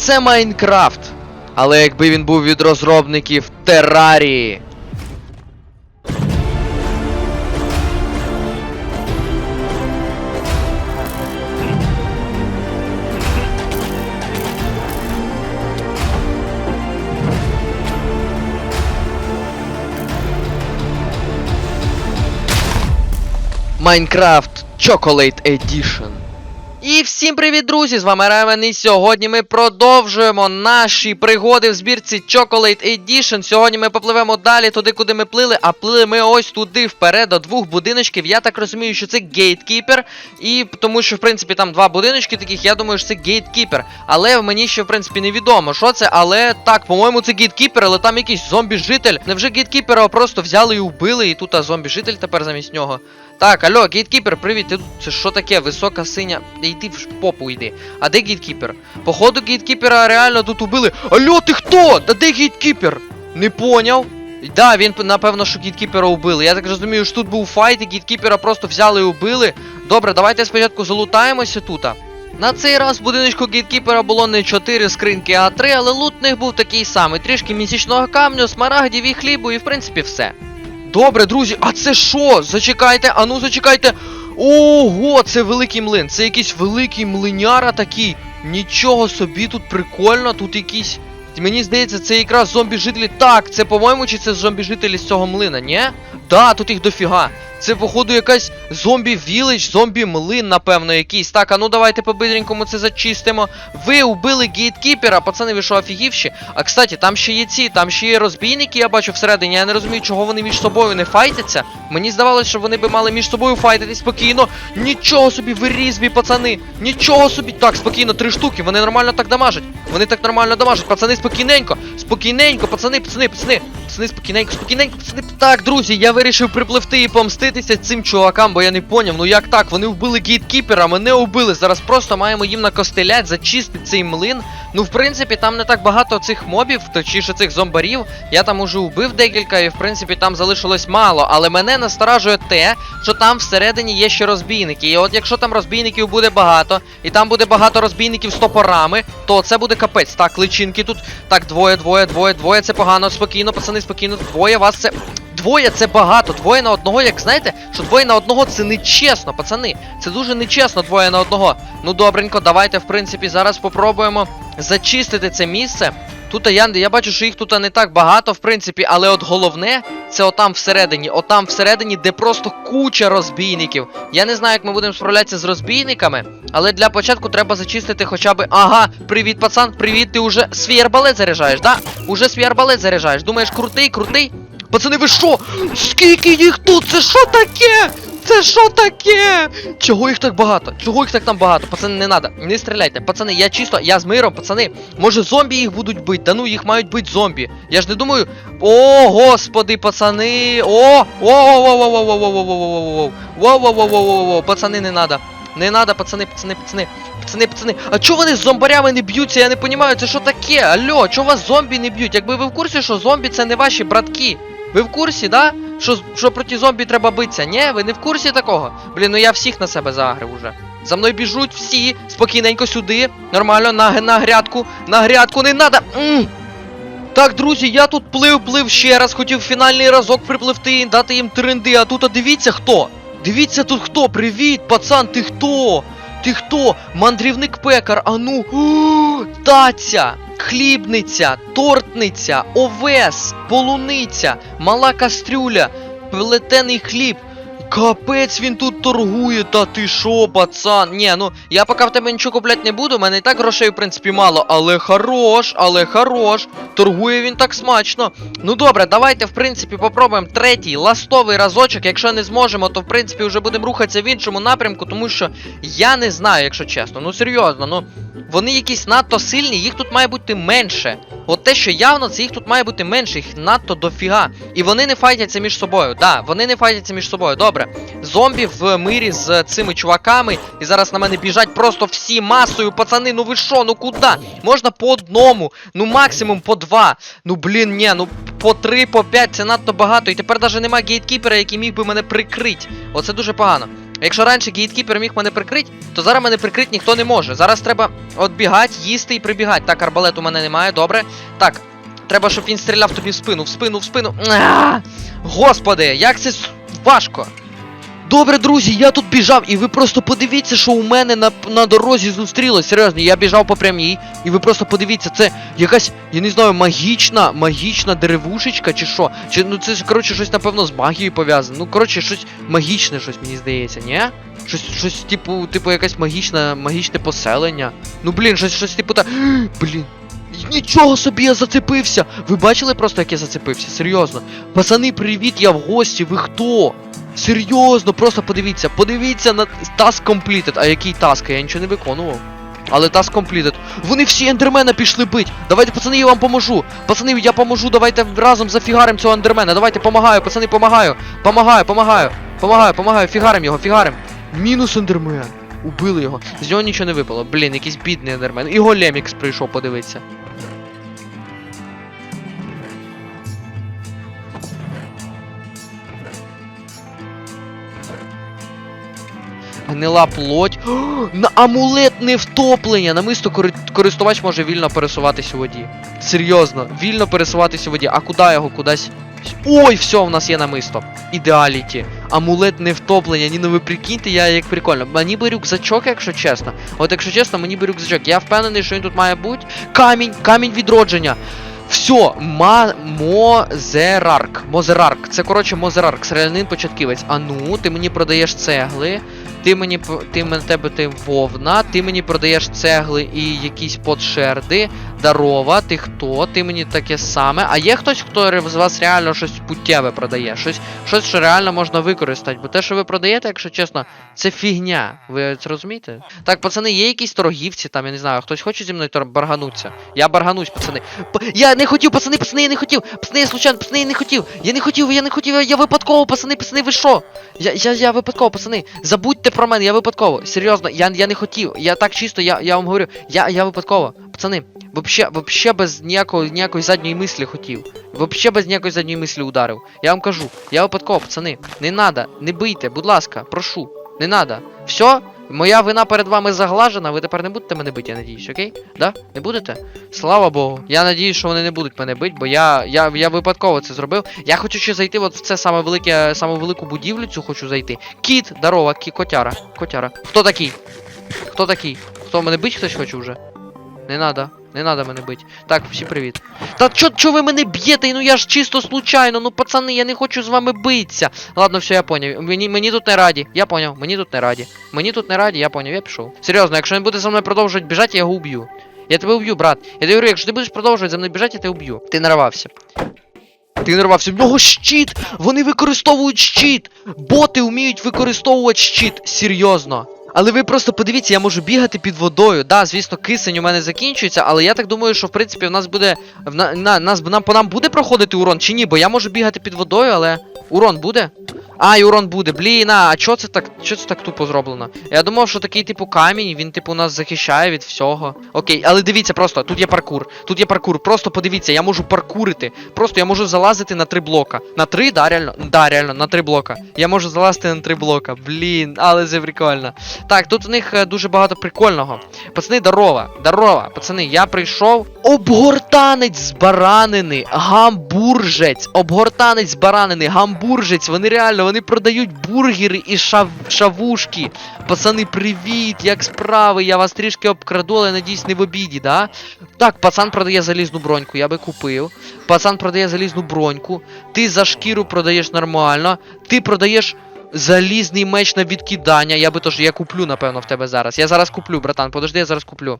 Це Майнкрафт. Але якби він був від розробників Террарії. Майнкрафт Chocolate Edition. І всім привіт, друзі! З вами Ремен, і сьогодні ми продовжуємо наші пригоди в збірці Chocolate Edition. Сьогодні ми попливемо далі туди, куди ми плили, а плили ми ось туди вперед до двох будиночків. Я так розумію, що це гейткіпер. І тому що, в принципі, там два будиночки таких, я думаю, що це гейткіпер. Але мені ще, в принципі, невідомо, що це. Але так, по-моєму, це гейткіпер, але там якийсь зомбі-житель. Невже гейткіпера просто взяли і убили, і тут зомбі-житель тепер замість нього. Так, алло, гейткіпер, привіт. Ти це що таке? Висока синя. Йди в попу йди. А де гейткіпер? Походу, гейткіпера реально тут убили. Алло, ти хто? Та де гейткіпер? Не поняв. Да, він напевно, що гейткіпера убили. Я так розумію, що тут був файт, і гейткіпера просто взяли і убили. Добре, давайте спочатку залутаємося тут. На цей раз в будиночку гейткіпера було не 4 скриньки, а 3, але лут в них був такий самий. Трішки місячного камню, смарагдів і хлібу, і в принципі все. Добре, друзі, а це що? Зачекайте, а ну зачекайте. Ого, це великий млин. Це якийсь великий млиняра такий. Нічого собі, тут прикольно, тут якісь. Мені здається, це якраз зомбі-жителі. Так, це, по-моєму, чи це зомбі-жителі з цього млина, ні? Да, тут їх дофіга. Це, походу, якась зомбі-вілич, зомбі-млин, напевно, якийсь. Так, а ну давайте по-бистренькому це зачистимо. Ви убили гейткіпера, пацани, ви що офігівші? А кстати, там ще є ці, там ще є розбійники, я бачу всередині. Я не розумію, чого вони між собою не файтяться. Мені здавалося, що вони би мали між собою файтитись спокійно. Нічого собі, ви різбі, пацани. Нічого собі. Так, спокійно, три штуки. Вони нормально так дамажать. Вони так нормально дамажать. Пацани, спокійненько. Спокійненько, пацани, пацани, пацани. Пацани, спокійненько, спокійненько, пацани. Так, друзі, я вирішив припливти і помститися цим чувакам, бо я не поняв. Ну як так? Вони вбили гейткіпера, мене убили. Зараз просто маємо їм накостелять, зачистити цей млин. Ну, в принципі, там не так багато цих мобів, точніше цих зомбарів. Я там уже убив декілька, і в принципі там залишилось мало. Але мене насторажує те, що там всередині є ще розбійники. І от якщо там розбійників буде багато, і там буде багато розбійників з топорами, то це буде капець. Так, личинки тут. Так, двоє, двоє, двоє, двоє. Це погано. Спокійно, пацани, спокійно. Двоє вас це. Двоє це багато, двоє на одного, як знаєте, що двоє на одного це нечесно, пацани. Це дуже нечесно двоє на одного. Ну добренько, давайте, в принципі, зараз попробуємо зачистити це місце. Тут я, я бачу, що їх тут не так багато, в принципі, але от головне це отам всередині, отам всередині, де просто куча розбійників. Я не знаю, як ми будемо справлятися з розбійниками, але для початку треба зачистити хоча б. Ага, привіт, пацан, привіт, ти уже свій арбалет заряджаєш, да? Уже свій арбалет заряджаєш. Думаєш, крутий, крутий? Пацани, ви що? Скільки їх тут? Це що таке? Це що таке? Чого їх так багато? Чого їх так там багато? Пацани, не надо. Не стріляйте. Пацани, я чисто, я з миром, пацани. Може зомбі їх будуть бити? Да ну їх мають бити зомбі. Я ж не думаю. О, господи, пацани. О! Воу-воу-воу-воу-воу-воу-воу-воу-воу-воу. Ви в курсі, да? Що, що проти зомбі треба битися? Ні, ви не в курсі такого? Блін, ну я всіх на себе загрив уже. За мною біжуть всі, спокійненько сюди. Нормально, на, на грядку, на грядку, не надо. М! Так, друзі, я тут плив, плив ще раз, хотів фінальний разок припливти, дати їм тренди, а тут а дивіться хто. Дивіться тут хто. Привіт, пацан, ти хто? Ти хто? Мандрівник пекар, а ну. Таця, хлібниця, тортниця, овес, полуниця, мала кастрюля, плетений хліб. Капець він тут торгує, та ти шо, пацан? Ні, ну я поки в тебе нічого купляти не буду, у мене і так грошей, в принципі, мало, але хорош, але хорош. Торгує він так смачно. Ну добре, давайте, в принципі, попробуємо третій ластовий разочок. Якщо не зможемо, то в принципі вже будемо рухатися в іншому напрямку, тому що я не знаю, якщо чесно. Ну серйозно, ну вони якісь надто сильні, їх тут має бути менше. От те, що явно, це їх тут має бути менше, їх надто дофіга. І вони не файтяться між собою. Да, вони не файтяться між собою. Добре. Зомбі в мирі з цими чуваками. І зараз на мене біжать просто всі масою, пацани. Ну ви що, ну куди? Можна по одному, ну максимум по два. Ну блін, ні, ну по три, по п'ять, це надто багато. І тепер навіть нема гейткіпера, який міг би мене прикрити. Оце дуже погано. Якщо раніше гейткіпер міг мене прикрити, то зараз мене прикрити ніхто не може. Зараз треба отбігати, їсти і прибігати. Так, арбалет у мене немає, добре. Так, треба, щоб він стріляв тобі в спину, в спину, в спину. Господи, як це важко. Добре, друзі, я тут біжав, і ви просто подивіться, що у мене на, на дорозі зустрілось. Серйозно, я біжав по прямій, і ви просто подивіться, це якась, я не знаю, магічна, магічна деревушечка чи що. Чи ну це коротше щось, напевно, з магією пов'язане. Ну, коротше, щось магічне, щось мені здається, ні? Щось, щось, типу, типу, якась магічна, магічне поселення. Ну блін, щось, щось типу та. Блін. Нічого собі я зацепився! Ви бачили просто, як я зацепився? Серйозно. Пацани, привіт, я в гості, ви хто? Серйозно, просто подивіться, подивіться на task completed. А який таск? Я нічого не виконував. Але task completed. Вони всі ендермена пішли бить. Давайте, пацани, я вам поможу. Пацани, я поможу, давайте разом зафігарим цього ендермена. Давайте, помагаю, пацани, помагаю. Помагаю, помагаю. Помагаю, помагаю, фігарим його, фігарим. Мінус ендермен. Убили його. З нього нічого не випало. Блін, якийсь бідний ендермен. І големікс прийшов подивитися. Гнила плоть. О, на амулетне втоплення. Намисто кори- користувач може вільно пересуватися у воді. Серйозно, вільно пересуватися у воді. А куди його кудись? Ой, все, у нас є намисто. Ідеаліті. Амулетне втоплення. Ні, ну ви прикиньте, я як прикольно. Мені би рюкзачок, якщо чесно. От якщо чесно, мені би рюкзачок. Я впевнений, що він тут має бути. Камінь, камінь відродження. Все, ма мозерарк. Мозерарк. Це коротше мозерарк, селянин початківець. А ну, ти мені продаєш цегли. Ти мені ти мене тебе ти вовна, ти мені продаєш цегли і якісь подшерди. Дарова, ти хто? Ти мені таке саме. А є хтось, хто з вас реально щось путтєве продає? Щось, щось, що реально можна використати. Бо те, що ви продаєте, якщо чесно, це фігня. Ви це розумієте? Так, пацани, є якісь торгівці там, я не знаю, хтось хоче зі мною баргануться. Я барганусь, пацани. П- Я не хотів, пацани, пацани, я не хотів. Пацани, я случайно, пацани, я не хотів. Я не хотів, я не хотів, я, я випадково, пацани, пацани, ви що? Я, я, я випадково, пацани. Забудьте про мене, я випадково. Серйозно, я, я не хотів. Я так чисто, я, я вам говорю, я, я випадково. Пацани, вообще, вообще без ніякої, ніякої задньої мислі хотів. Вообще без ніякої задньої мислі ударив. Я вам кажу, я випадково, пацани. Не надо, не бийте, будь ласка, прошу. Не надо. Все? Моя вина перед вами заглажена, ви тепер не будете мене бити, я надіюсь, окей? Да? Не будете? Слава Богу. Я надіюсь, що вони не будуть мене бити, бо я, я, я випадково це зробив. Я хочу ще зайти от в це саме велике, саме велику будівлю цю хочу зайти. Кіт, дарова, кі, котяра, котяра. Хто такий? Хто такий? Хто мене бить хтось хоче вже? Не надо. Не надо мене бить. Так, всі привіт. Та чо, чо ви мене б'єте? Ну я ж чисто случайно, ну пацани, я не хочу з вами битися. Ладно, все, я поняв. Мені, мені тут не раді. Я поняв, мені тут не раді. Мені тут не раді, я поняв, я пішов. Серйозно, якщо він буде за мною продовжувати біжати, я його уб'ю. Я тебе уб'ю, брат. Я тобі говорю, якщо ти будеш продовжувати за мною біжати, я тебе уб'ю. Ти нарвався. Ти нарвався. В нього щит! Вони використовують щит! Боти вміють використовувати щит. Серйозно. Але ви просто подивіться, я можу бігати під водою. Да, звісно, кисень у мене закінчується, але я так думаю, що в принципі в нас буде. В на, на, нас, нам, по нам буде проходити урон чи ні? Бо я можу бігати під водою, але. Урон буде? А, і урон буде. Блін, а, а чо це так? Чо це так тупо зроблено? Я думав, що такий типу камінь, він типу нас захищає від всього. Окей, але дивіться просто, тут є паркур. Тут є паркур. Просто подивіться, я можу паркурити. Просто я можу залазити на три блока. На три, да, реально? Да, реально, на три блока. Я можу залазити на три блока. Блін, але це прикольно. Так, тут в них е, дуже багато прикольного. Пацани, здорова, здорова. Пацани, я прийшов. Обгортанець з баранини, гамбуржець, обгортанець з баранини, гамбуржець. Вони реально, вони продають бургери і шав... шавушки. Пацани, привіт, як справи? Я вас трішки обкраду, але надіюсь, не в обіді, да? Так, пацан продає залізну броньку, я би купив. Пацан продає залізну броньку. Ти за шкіру продаєш нормально. Ти продаєш залізний меч на відкидання. Я би теж, я куплю, напевно, в тебе зараз. Я зараз куплю, братан, подожди, я зараз куплю.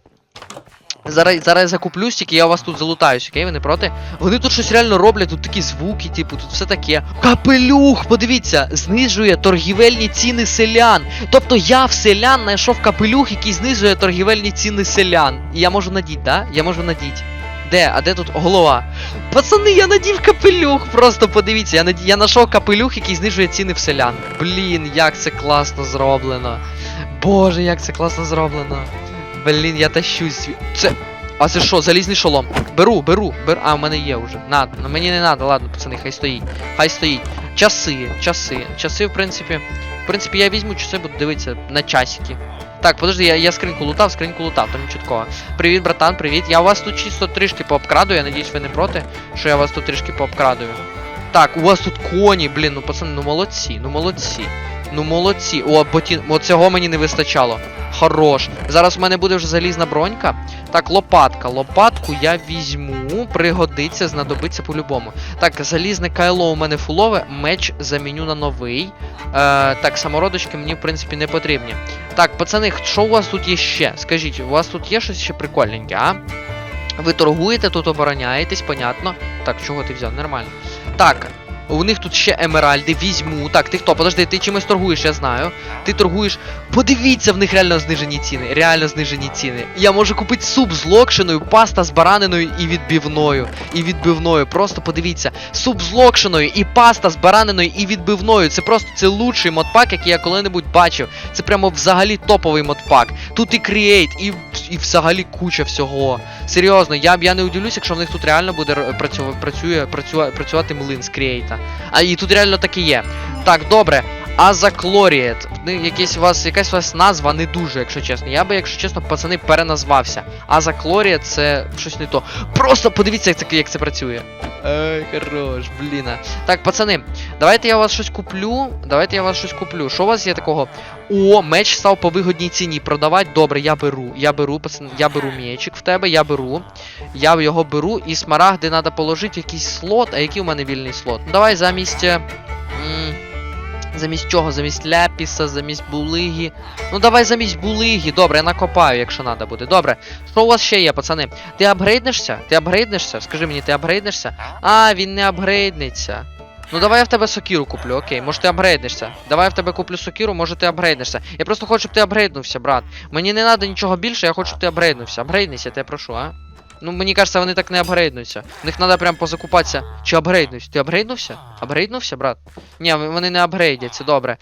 Зараз, зараз я закуплю стільки, я у вас тут залутаюсь, окей? Ви не проти? Вони тут щось реально роблять, тут такі звуки, типу, тут все таке. Капелюх, подивіться, знижує торгівельні ціни селян. Тобто я в селян знайшов капелюх, який знижує торгівельні ціни селян. І я можу надіть, да? Я можу надіть. Де? А де тут голова? Пацани, я надів капелюх. Просто подивіться, я наді... я знайшов капелюх, який знижує ціни в селян. Блін, як це класно зроблено. Боже, як це класно зроблено. Блін, я тащусь. Це. А це що, залізний шолом? Беру, беру, беру. А, в мене є вже. Надо. Ну, мені не надо, ладно, пацани, хай стоїть. Хай стоїть. Часи, часи. Часи, в принципі. В принципі, я візьму часи, буду дивитися на часики. Так, подожди, я, я скриньку лутав, скриньку лутав, там чіткого. Привіт, братан, привіт. Я вас тут чисто трішки пообкрадую, я надіюсь, ви не проти, що я вас тут трішки пообкрадую. Так, у вас тут коні, блін, ну пацани, ну молодці, ну молодці. Ну молодці. О, ботін. О, цього мені не вистачало. Хорош. Зараз у мене буде вже залізна бронька. Так, лопатка. Лопатку я візьму. Пригодиться, знадобиться по-любому. Так, залізне кайло у мене фулове, меч заміню на новий. Е, так, самородочки мені, в принципі, не потрібні. Так, пацани, що у вас тут є ще? Скажіть, у вас тут є щось ще прикольненьке, а? Ви торгуєте, тут обороняєтесь, понятно. Так, чого ти взяв? Нормально. Так, у них тут ще емеральди, візьму. Так, ти хто? Подожди, ти чимось торгуєш, я знаю. Ти торгуєш. Подивіться, в них реально знижені ціни. Реально знижені ціни. Я можу купити суп з локшиною, паста з бараниною і відбивною. І відбивною. Просто подивіться. Суп з локшиною і паста з бараниною і відбивною. Це просто це лучший модпак, який я коли-небудь бачив. Це прямо взагалі топовий модпак. Тут і Create, і, і взагалі куча всього. Серйозно, я, я не удивлюсь, якщо в них тут реально буде р- працю, працює, працює, працювати млин з Create. А і тут реально так і є. Так, добре. Азаклоріет. Якась у вас, якась у вас назва не дуже, якщо чесно. Я би, якщо чесно, пацани, переназвався. Азаклоріет це щось не то. Просто подивіться, як це, як це працює. Ай, хорош, бліна. Так, пацани, давайте я у вас щось куплю. Давайте я у вас щось куплю. Що у вас є такого? О, меч став по вигодній ціні. Продавати, добре, я беру. Я беру, пацани, я беру мечик в тебе, я беру. Я його беру і смарагди треба положити якийсь слот. А який у мене вільний слот? Ну давай замість. е, Замість чого? Замість ляпіса, замість булиги. Ну давай замість булиги. Добре, я накопаю, якщо треба буде. Добре. Що у вас ще є, пацани? Ти апгрейднешся? Ти апгрейднешся? Скажи мені, ти апгрейднешся? А, він не апгрейднеться. Ну давай я в тебе сокіру куплю, окей, може ти апгрейднешся. Давай я в тебе куплю сокіру, може ти апгрейднешся. Я просто хочу, щоб ти апгрейднувся, брат. Мені не треба нічого більше, я хочу, щоб ти апгрейднувся. Апгрейднися, я тебе прошу, а? Ну, мені кажется, вони так не апгрейднуться. В них треба прям позакупатися. Чи апгрейднусь? Ти апгрейднувся? Апгрейднувся, брат? Ні, вони не апгрейдяться, добре.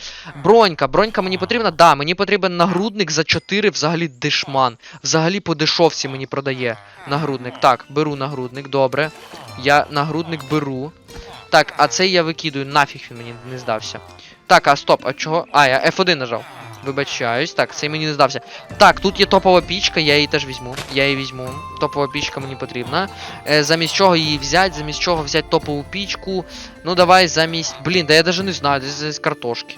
Бронька, бронька мені потрібна? Да, мені потрібен нагрудник за 4 взагалі дешман. Взагалі по дешовці мені продає нагрудник. Так, беру нагрудник, добре. Я нагрудник беру. Так, а цей я викидую, нафіг він мені не здався. Так, а стоп, а чого? А, я F1 нажав. Вибачаюсь, так, цей мені не здався. Так, тут є топова пічка, я її теж візьму. Я її візьму. Топова пічка мені потрібна. Е, замість чого її взяти, замість чого взяти топову пічку. Ну давай замість. Блін, да я даже не знаю, десь з картошки.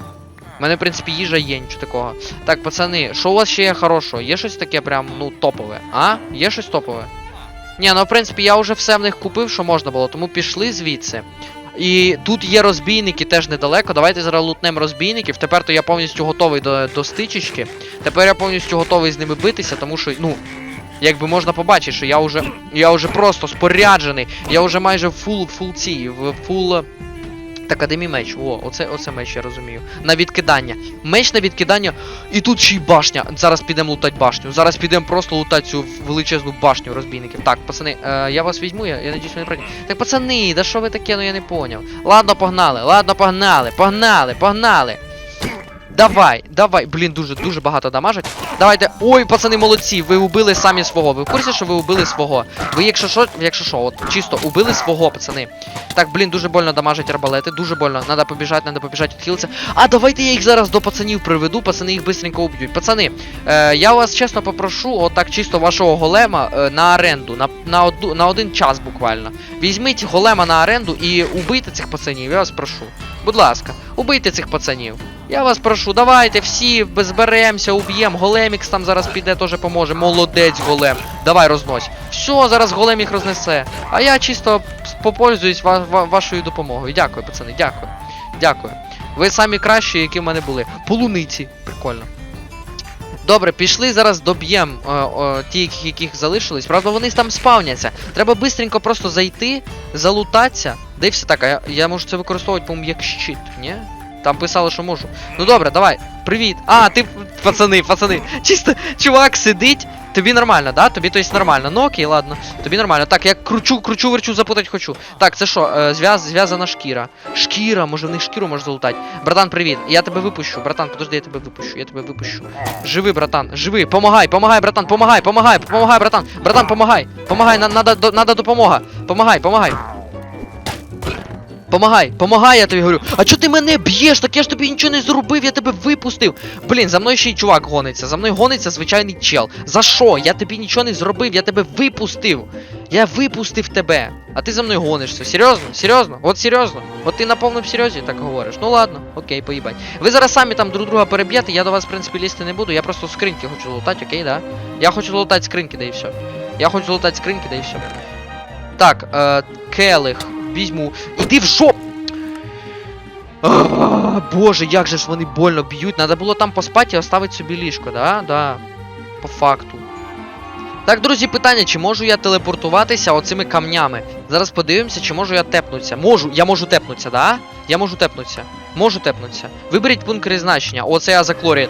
У мене, в принципі, їжа є, нічого такого. Так, пацани, що у вас ще є хорошого? Є щось таке прям, ну, топове? А? Є щось топове? Ні, ну в принципі, я вже все в них купив, що можна було, тому пішли звідси. І тут є розбійники теж недалеко. Давайте зараз лутнем розбійників. Тепер то я повністю готовий до, до стичечки. Тепер я повністю готовий з ними битися, тому що, ну. Якби можна побачити, що я вже. Я вже просто споряджений. Я вже майже фул фул ці, в фул. Так, а де мій меч? О, оце, оце меч, я розумію. На відкидання. Меч на відкидання. І тут ще й башня. Зараз підемо лутати башню. Зараз підемо просто лутати цю величезну башню розбійників. Так, пацани, е, я вас візьму, я, я надіюсь, ви не проти. Так, пацани, да що ви таке, ну я не поняв. Ладно, погнали, ладно, погнали, погнали, погнали. Давай, давай. Блін, дуже дуже багато дамажить. Давайте. Ой, пацани, молодці, ви убили самі свого. Ви в курсі, що ви убили свого? Ви, якщо що, якщо що, от чисто убили свого, пацани. Так, блін, дуже больно дамажить арбалети, дуже больно. Надо побіжати, надо побіжати, відхилитися. А давайте я їх зараз до пацанів приведу, пацани їх бистренько уб'ють. Пацани, е, я вас чесно попрошу, отак чисто вашого голема е, на оренду, на, на, оду, на один час буквально. Візьміть голема на оренду і убийте цих пацанів, я вас прошу. Будь ласка, убийте цих пацанів. Я вас прошу, давайте всі зберемося, уб'ємо. Големікс там зараз піде, теж поможе. Молодець, голем. Давай рознось. Все, зараз голем їх рознесе. А я чисто попользуюсь ва- ва- вашою допомогою. Дякую, пацани, дякую. Дякую. Ви самі кращі, які в мене були. Полуниці. Прикольно. Добре, пішли зараз доб'ємо е, ті, яких- залишились. Правда, вони там спавняться. Треба бистренько просто зайти, залутатися. Все так, а я, я можу це використовувати, по-моєму, як щит, ні? Там писали, що можу. Ну добре, давай. Привіт. А, ти, пацани, пацани. Чисто чувак сидить, Тобі нормально, да? Тобі то есть нормально. Ну окей, ладно. Тобі нормально. Так, я кручу, кручу, верчу, запутать хочу. Так, це що, е, зв'яз, зв'язана шкіра. Шкіра, може в них шкіру може залутати. Братан, привіт. Я тебе випущу. Братан, подожди, я тебе випущу. Я тебе випущу. Живи, братан, живи. Помагай, помагай, братан, помагай, помагай, помагай, братан. Братан, помагай. Помагай, надо, надо допомога. Помагай, помагай. Помагай, помагай, я тобі говорю. А чо ти мене б'єш? Так я ж тобі нічого не зробив, я тебе випустив. Блін, за мною ще й чувак гониться. За мною гониться звичайний чел. За що? Я тобі нічого не зробив, я тебе випустив. Я випустив тебе. А ти за мною гонишся. Серйозно? Серйозно? От серйозно? От ти на повному серйозі так говориш. Ну ладно, окей, поїбать. Ви зараз самі там друг друга переб'єте, я до вас, в принципі, лізти не буду. Я просто скриньки хочу лутати, окей, да? Я хочу лутати скриньки, да і все. Я хочу лутати скриньки, да і все. Так, е, келих. Візьму. Іди в жоп! А, Боже, як же ж вони больно б'ють. Надо було там поспати і оставити собі ліжко, да? Да. По факту. Так, друзі, питання, чи можу я телепортуватися оцими камнями? Зараз подивимося, чи можу я тепнутися. Можу, я можу тепнутися, да? Я можу тепнутися. Можу тепнутися. Виберіть пункт призначення. Оце я за Клорі.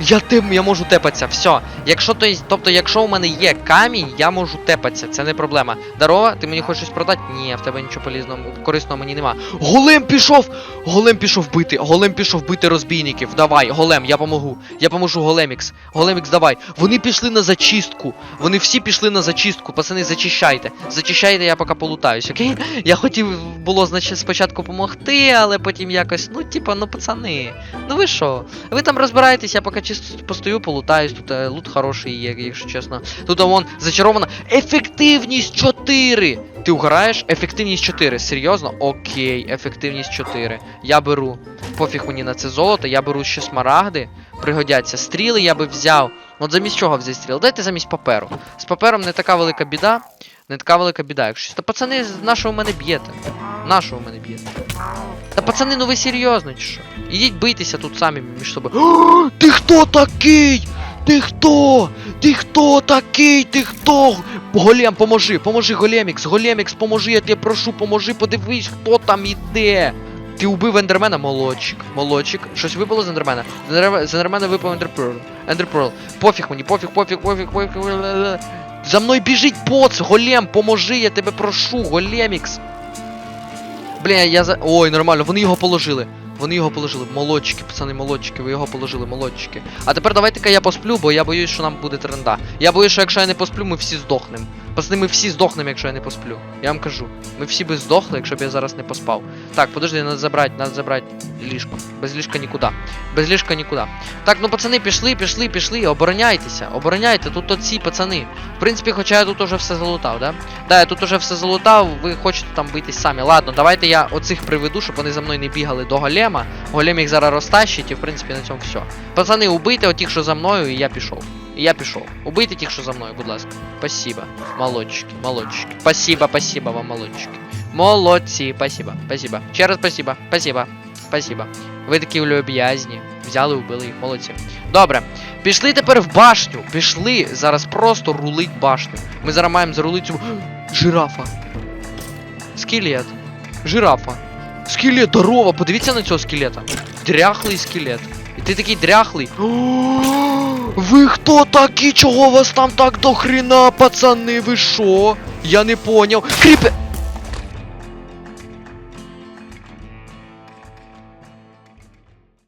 Я тем, я можу тепатися. Все. Якщо то тобто, якщо у мене є камінь, я можу тепатися. Це не проблема. Дарова, ти мені хочеш щось продати? Ні, в тебе нічого полізного, корисного мені нема. Голем пішов! Голем пішов бити, голем пішов бити розбійників. Давай, голем, я помогу. Я поможу Големікс. Големікс, давай. Вони пішли на зачистку. Вони всі пішли на зачистку. Пацани, зачищайте. Зачищайте, я поки полутаюсь, окей? Я хотів було, значить, спочатку допомогти, але потім якось, ну, типа, ну пацани, ну ви що? Ви там розбираєтесь, я поки чисто постою, полутаюсь, тут е, лут хороший є, якщо чесно. Тут вон зачарована ефективність 4! Ти угораєш? Ефективність 4. Серйозно? Окей, ефективність 4. Я беру. Пофіг мені на це золото, я беру ще смарагди, пригодяться. Стріли я би взяв. От замість чого взяти стріли? Дайте замість паперу. З папером не така велика біда. Не така велика біда, якщо. Та пацани, нашого мене б'єте. Нашого мене б'єте. Та пацани, ну ви серйозно чи що? Ідіть бийтеся тут самі між собою. Ти хто такий? Ти хто? Ти хто такий? Ти хто? Голем, поможи, поможи, Големікс, Големікс, поможи, я тебе прошу, поможи, подивись, хто там іде. Ти убив ендермена, молодчик, молодчик. Щось випало з ендермена. З Ендерме- З ендермена випав ендерперл. Ендерперл. Пофіг мені, пофіг, пофіг, пофіг, пофіг. За мною біжить поц, голем, поможи, я тебе прошу, Големікс. Бля, я за. Ой, нормально, вони його положили. Вони його положили. Молодчики, пацани, молодчики, ви його положили, молодчики. А тепер давайте-ка я посплю, бо я боюсь, що нам буде тренда. Я боюсь, що якщо я не посплю, ми всі здохнемо. Пацани, ми всі здохнемо, якщо я не посплю. Я вам кажу. Ми всі би здохли, якщо б я зараз не поспав. Так, подожди, надо забрати, надо забрати ліжко. Без ліжка нікуди. Без ліжка нікуди. Так, ну пацани, пішли, пішли, пішли, обороняйтеся, обороняйте, тут оці пацани. В принципі, хоча я тут уже все залутав, да? Да, я тут уже все залутав, ви хочете там битись самі. Ладно, давайте я оцих приведу, щоб вони за мною не бігали до голема. Голем їх зараз розтащить, і в принципі на цьому все. Пацани, убийте отих, що за мною, і я пішов. І я пішов. Убийте тих, що за мною, будь ласка. Спасибо. Молодчики, молодчики. Спасибо, спасибо вам, молодчики. Молодці, спасибо, спасибо. Ще раз спасибо, спасибо, спасибо. Ви такі люб'язні. Взяли, убили їх, молодці. Добре. Пішли тепер в башню. Пішли. Зараз просто рулить башню. Ми зараз маємо зарулити цю. Жирафа. Скелет. Жирафа. Скелет, здорово, подивіться на цього скелета. Дряхлий скелет. Ти такий дряхлий. Ви хто такі? Чого вас там так до хрена, пацани? Ви що? Я не поняв. Кріпе.